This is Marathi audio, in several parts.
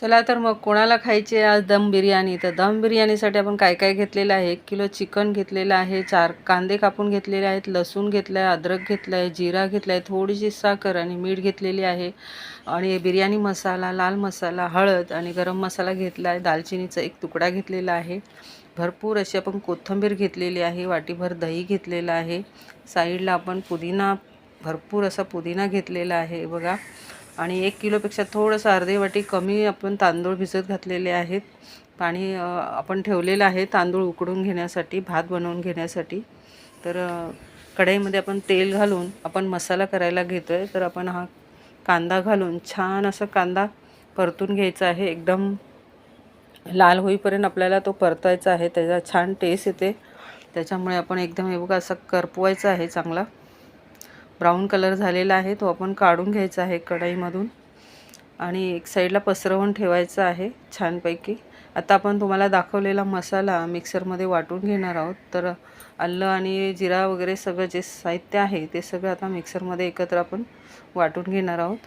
चला तर मग कोणाला खायची आहे आज दम बिर्याणी? तर दम बिर्याणीसाठी आपण काय काय घेतलेलं आहे? एक किलो चिकन घेतलेलं आहे चार कांदे कापून घेतलेले आहेत लसूण घेतलं आहे अद्रक घेतलं आहे जिरा घेतला आहे थोडीशी साखर आणि मीठ घेतलेली आहे. आणि बिर्याणी मसाला लाल मसाला हळद आणि गरम मसाला घेतला आहे दालचिनीचा एक तुकडा घेतलेला आहे. भरपूर अशी आपण कोथिंबीर घेतलेली आहे वाटीभर दही घेतलेलं आहे. साईडला आपण पुदिना भरपूर असा पुदिना घेतलेला आहे. बघा आणि एक किलोपेक्षा थोडंसं अर्धे वाटी कमी आपण तांदूळ भिजत घातलेले आहेत. पाणी आपण ठेवलेलं आहे तांदूळ उकडून घेण्यासाठी भात बनवून घेण्यासाठी. तर कढईमध्ये आपण तेल घालून आपण मसाला करायला घेतो आहे तर आपण हा कांदा घालून छान असा कांदा परतून घ्यायचा आहे. एकदम लाल होईपर्यंत आपल्याला तो परतायचा आहे. त्याचा छान टेस्ट येते. त्याच्यामुळे आपण एकदम हे बघा असं करपवायचा आहे चांगला. ब्राऊन कलर झालेला आहे. तो आपण काढून घ्यायचा आहे कढईमधून. आणि एक साईडला पसरवून ठेवायचं आहे छानपैकी. आता आपण तुम्हाला दाखवलेला मसाला मिक्सरमध्ये वाटून घेणार आहोत. तर आलं आणि जिरा वगैरे सगळं जे साहित्य आहे ते सगळं आता मिक्सरमध्ये एकत्र आपण वाटून घेणार आहोत.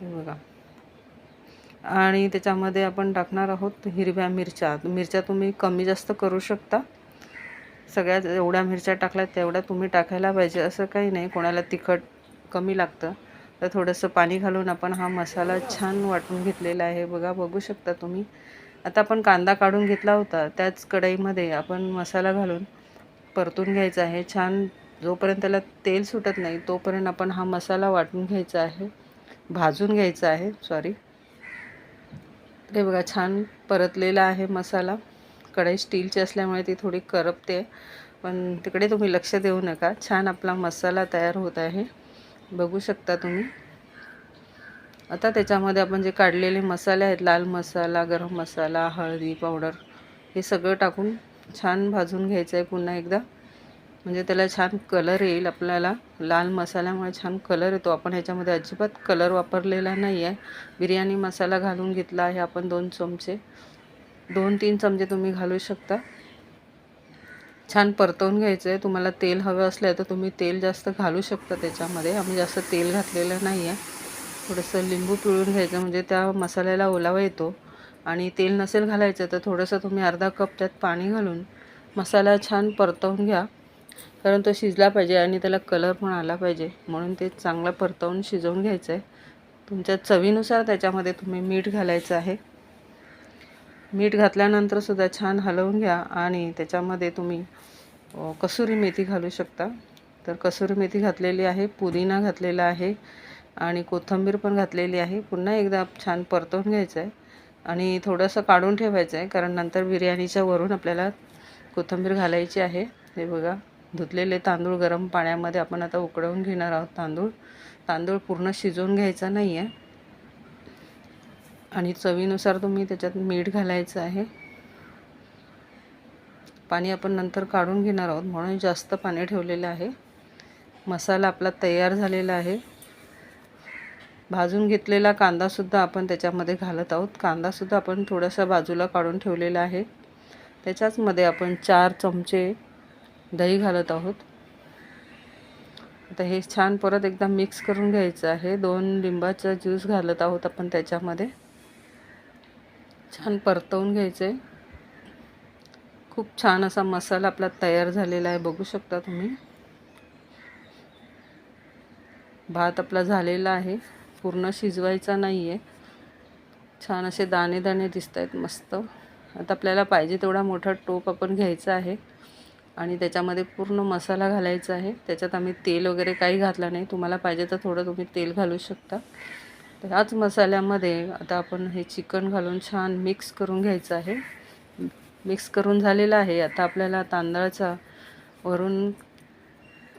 हे बघा. आणि त्याच्यामध्ये आपण टाकणार आहोत हिरव्या मिरच्या. मिरच्या तुम्ही कमी जास्त करू शकता. सगळ्यात एवढ्या मिरच्या टाकल्या तेवढ्या तुम्ही टाकायला पाहिजे. असं काही नाही कोणाला तिखट कमी लागतं. तर थोडंसं पाणी घालून आपण हा मसाला छान वाटून घेतलेला आहे. बघा बघू शकता तुम्ही. आता आपण कांदा काढून घेतला होता. त्याच कढईमध्ये आपण मसाला घालून परतून घ्यायचा आहे. छान जोपर्यंत त्याला तेल सुटत नाही तोपर्यंत आपण हा मसाला वाटून घ्यायचा आहे. भाजून घ्यायचा आहे. सॉरी हे बघा छान परतलेला आहे मसाला. कढाई स्टीलची असल्यामुळे ती थोडी करपते. पण तिकडे तुम्ही लक्ष देऊ नका. छान आपला मसाला तयार होत आहे. बघू शकता तुम्ही. आता त्याच्यामध्ये आपण जे काढलेले मसाले आहेत लाल मसाला गरम मसाला हळदी पावडर हे सगळं टाकून छान भाजून घ्यायचं आहे पुन्हा एकदा. म्हणजे त्याला छान कलर येईल आपल्याला. लाल मसाल्यामुळे छान कलर येतो. आपण ह्याच्यामध्ये अजिबात कलर वापरलेला नाही आहे बिर्याणी मसाला घालून घेतला आहे आपण दोन चमचे. दोन तीन चमचे तुम्ही घालू शकता. छान परतवून घ्यायचं आहे तुम्हाला तेल हवं असलं तर तुम्ही तेल जास्त घालू शकता त्याच्यामध्ये. आम्ही जास्त तेल घातलेलं नाही आहे थोडंसं लिंबू पिळून घ्यायचं. म्हणजे त्या मसाल्याला ओलावा येतो. आणि तेल नसेल घालायचं तर थोडंसं तुम्ही अर्धा कप त्यात पाणी घालून मसाला छान परतवून घ्या. कारण तो शिजला पाहिजे आणि त्याला कलर पण आला पाहिजे. म्हणून ते चांगलं परतवून शिजवून घ्यायचं आहे तुमच्या चवीनुसार त्याच्यामध्ये तुम्ही मीठ घालायचं आहे. मीठ घातल्यानंतर सुद्धा छान हलवून घ्या आणि त्याच्यामध्ये तुम्ही कसुरी मेथी घालू शकता. तर कसुरी मेथी घातलेली आहे पुदिना घातलेला आहे आणि कोथिंबीर पण घातलेली आहे. पुन्हा एकदा छान परतवून घ्यायचं आहे आणि थोडंसं काढून ठेवायचं आहे कारण नंतर बिर्याणीच्या वरून आपल्याला कोथिंबीर घालायची आहे. हे बघा धुतलेले तांदूळ गरम पाण्यामध्ये आपण आता उकळवून घेणार आहोत तांदूळ. तांदूळ पूर्ण शिजवून घ्यायचा नाही आहे आणि चवीनुसार तुम्ही त्याच्यात मीठ घालायचं आहे. पाणी आपण नंतर काढून घेणार आहोत म्हणून जास्त पाणी ठेवलेलं आहे. मसाला आपला तयार झालेला आहे. भाजून घेतलेला कांदासुद्धा आपण त्याच्यामध्ये घालत आहोत. कांदासुद्धा आपण थोडासा बाजूला काढून ठेवलेला आहे. त्याच्याचमध्ये आपण चार चमचे दही घालत आहोत. आता हे छान परत एकदा मिक्स करून घ्यायचं आहे. दोन लिंबाचा ज्यूस घालत आहोत आपण त्याच्यामध्ये. छान परतवून घ्यायचं आहे खूप छान असा मसाला आपला तयार झालेला आहे बघू शकता तुम्ही. भात आपला झालेला आहे पूर्ण शिजवायचा नाही आहे छान असे दाणे दाणे दिसत आहेत मस्त. आता आपल्याला पाहिजे तेवढा मोठा टोप आपण घ्यायचा आहे. आणि त्याच्यामध्ये पूर्ण मसाला घालायचा आहे. त्याच्यात आम्ही तेल वगैरे काही घातलं नाही. तुम्हाला पाहिजे तर थोडं तुम्ही तेल घालू शकता. तर ह्याच मसाल्यामध्ये आता आपण हे चिकन घालून छान मिक्स करून घ्यायचं आहे. मिक्स करून झालेलं आहे. आता आपल्याला तांदळाचा वरून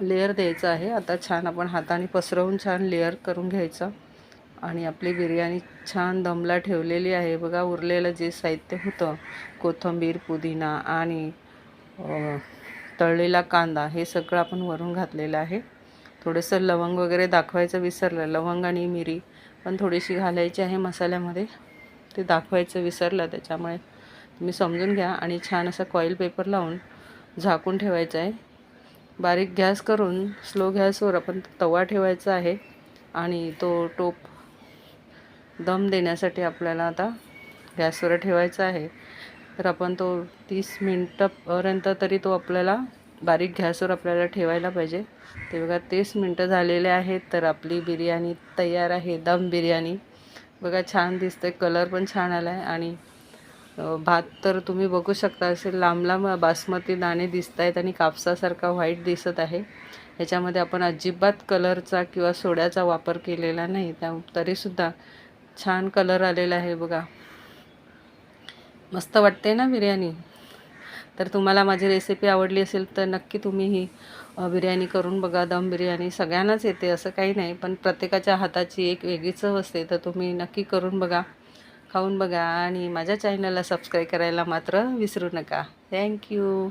लेअर द्यायचा आहे. आता छान आपण हाताने पसरवून छान लेअर करून घ्यायचा. आणि आपली बिर्याणी छान दमला ठेवलेली आहे. बघा उरलेलं जे साहित्य होतं कोथिंबीर पुदिना आणि तळलेला कांदा हे सगळं आपण वरून घातलेलं आहे. थोडंसं लवंग वगैरे दाखवायचं विसरलं. लवंग आणि मिरी पण थोडीशी घालायची आहे मसाल्यामध्ये. ते दाखवायचं विसरलं त्याच्यामुळे. तुम्ही समजून घ्या आणि छान असा कॉईल पेपर लावून झाकून ठेवायचं आहे. बारीक गॅस करून स्लो गॅसवर आपण तवा ठेवायचा आहे आणि तो टोप दम देण्यासाठी आपल्याला आता गॅसवर ठेवायचा आहे. तर आपण तो तीस मिनटापर्यंत तरी तो आपल्याला बारीक गॅसवर आपल्याला ठेवायला पाहिजे. ते बघा तीस मिनटं झालेले आहेत तर आपली बिर्याणी तयार आहे दम बिर्याणी. बघा छान दिसते कलर पण छान आला आहे आणि भात तर तुम्ही बघू शकता असे लांब लांब बासमती दाणे दिसत आहेत आणि कापसासारखा व्हाईट दिसत आहे. ह्याच्यामध्ये आपण अजिबात कलरचा किंवा सोड्याचा वापर केलेला नाही त्या तरीसुद्धा छान कलर आलेला आहे बघा. मस्त वाटते ना बिर्याणी? तर तुम्हाला माझी रेसिपी आवडली असेल तर नक्की तुम्ही ही बिर्याणी करून बघा. दम बिर्याणी सगळ्यांनाच येते असं काही नाही. पण प्रत्येकाच्या हाताची एक वेगळी चव असते. तर तुम्ही नक्की करून बघा. खाऊन बघा. आणि माझ्या चॅनलला सबस्क्राईब करायला मात्र विसरू नका. थँक्यू